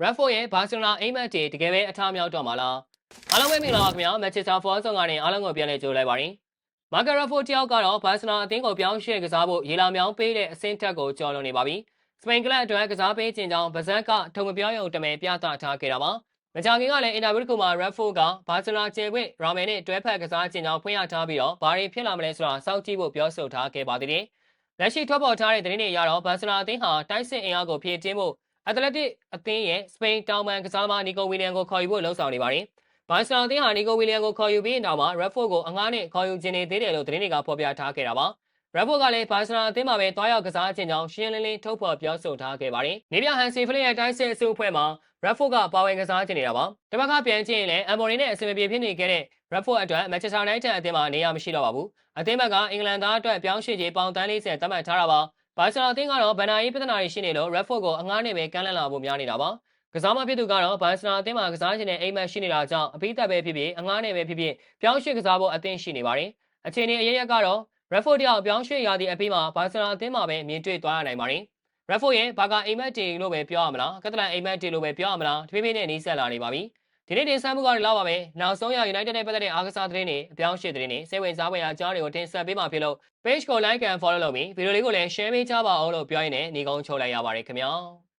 Redford ရဲ့ Barcelona အိမ်မက်တွေတကယ်ပဲအထားမြောက်တော့မှာလားအားလုံးပဲမင်္ဂလာပါခင်ဗျာ Manchester Forest ကနေအားလုံးကိုပြန်လည်ကြိုလိုက်ပါရင် Marcus Rashford တယောက်ကတော့ Barcelona အသင်းကိုပြောင်းရွှေ့ကစားဖို့ရေလာမြောင်းပေးတဲ့အဆင့်တက်ကိုကျော်လွန်နေပါပြီစပိန်ကလပ်အတွက်ကစားပေးခြင်းကြောင့်ဗဇက်ကထုံမပြောရုံတမယ်ပြသထားခဲ့တာပါမကြခင်ကလည်းအင်တာဗျူးတစ်ခုမှာ Rashford က Barcelona ကျေပွင့်ရာမယ်နဲ့တွဲဖက်ကစားခြင်းကြောင့်ဖွင့်ရထားပြီးတော့ဘာတွေဖြစ်လာမလဲဆိုတာစောင့်ကြည့်ဖို့ပြောဆိုထားခဲ့ပါသေးတယ်လက်ရှိထွက်ပေါ်ထားတဲ့သတင်းတွေအရတော့ Barcelona အသင်းဟာတိုက်စစ်အင်အားကိုဖြည့်တင်းဖို့ အက်တလက်တစ်အသင်းရဲ့စပိန်တောင်ပန်ကစားသမားနီကိုဝီလျံကိုခေါ်ယူဖို့လှုံ့ဆော်နေပါတယ်။ဘာစီလိုနာအသင်းဟာနီကိုဝီလျံကိုခေါ်ယူပြီးနောက်မှာရက်ဖို့ကိုအငားနဲ့ခေါ်ယူခြင်းနေသေးတယ်လို့သတင်းတွေကဖော်ပြထားခဲ့တာပါ။ရက်ဖို့ကလည်းဘာစီလိုနာအသင်းမှာပဲတွားရောက်ကစားခြင်းကြောင့်ရှင်းလင်းလင်းထုတ်ဖော်ပြောဆိုထားခဲ့ပါတယ်။နေပြဟန်စီဖလစ်ရဲ့တိုင်းစစ်အစုအဖွဲ့မှာရက်ဖို့ကပါဝင်ကစားခြင်းနေတာပါ။တပတ်ကပြန်ကြည့်ရင်လည်းအမ်မော်ရီနဲ့အဆင်မပြေဖြစ်နေခဲ့တဲ့ရက်ဖို့အတွက်မန်ချက်စတာယူနိုက်တက်အသင်းမှာနေရာမရှိတော့ပါဘူး။အသင်းဘက်ကအင်္ဂလန်သားအတွက်ပြောင်းရွှေ့ခြင်းပေါင်တန်း40သတ်မှတ်ထားတာပါ။ ဘာစီလိုနာအသင်းကတော့ဗန်နာရေးပြဿနာတွေရှိနေလို့ Redford ကိုအငားနဲ့ပဲကမ်းလှမ်းလာဖို့များနေတာပါ။ကစားမဖြစ်သူကတော့ဘာစီလိုနာအသင်းမှာကစားခြင်းနဲ့အိမ်မက်ရှိနေတာကြောင့်အပိသက်ပဲဖြစ်ဖြစ်အငားနဲ့ပဲဖြစ်ဖြစ်ပြောင်းရွှေ့ကစားဖို့အသင့်ရှိနေပါတယ်။အခြေအနေအရရက်ကတော့ Redford တယောက်ပြောင်းရွှေ့ရာသည့်အပြီးမှာဘာစီလိုနာအသင်းမှာပဲမြင်တွေ့သွားရနိုင်ပါတယ်။ Redford ရဲ့ဘာကအိမ်မက်တီလို့ပဲပြောရမလားကတလန်အိမ်မက်တီလို့ပဲပြောရမလားတဖြည်းဖြည်းနဲ့နှီးဆက်လာနေပါပြီ။ ဒီနေ့တင်ဆက်မှုကတော့လောက်ပါပဲ။နောက်ဆုံးရ United နဲ့ပတ်သက်တဲ့အားကစားသတင်းတွေအပြောင်းအရွှေ့သတင်းတွေစိတ်ဝင်စားဖွယ်အကြောင်းတွေကိုတင်ဆက်ပေးမှာဖြစ်လို့ page ကို like and follow လုပ်ပြီးဗီဒီယိုလေးကိုလည်း share ပေးကြပါအောင်လို့ပြောရင်းနဲ့ညီကုန်းချုပ်လိုက်ရပါတယ်ခင်ဗျာ။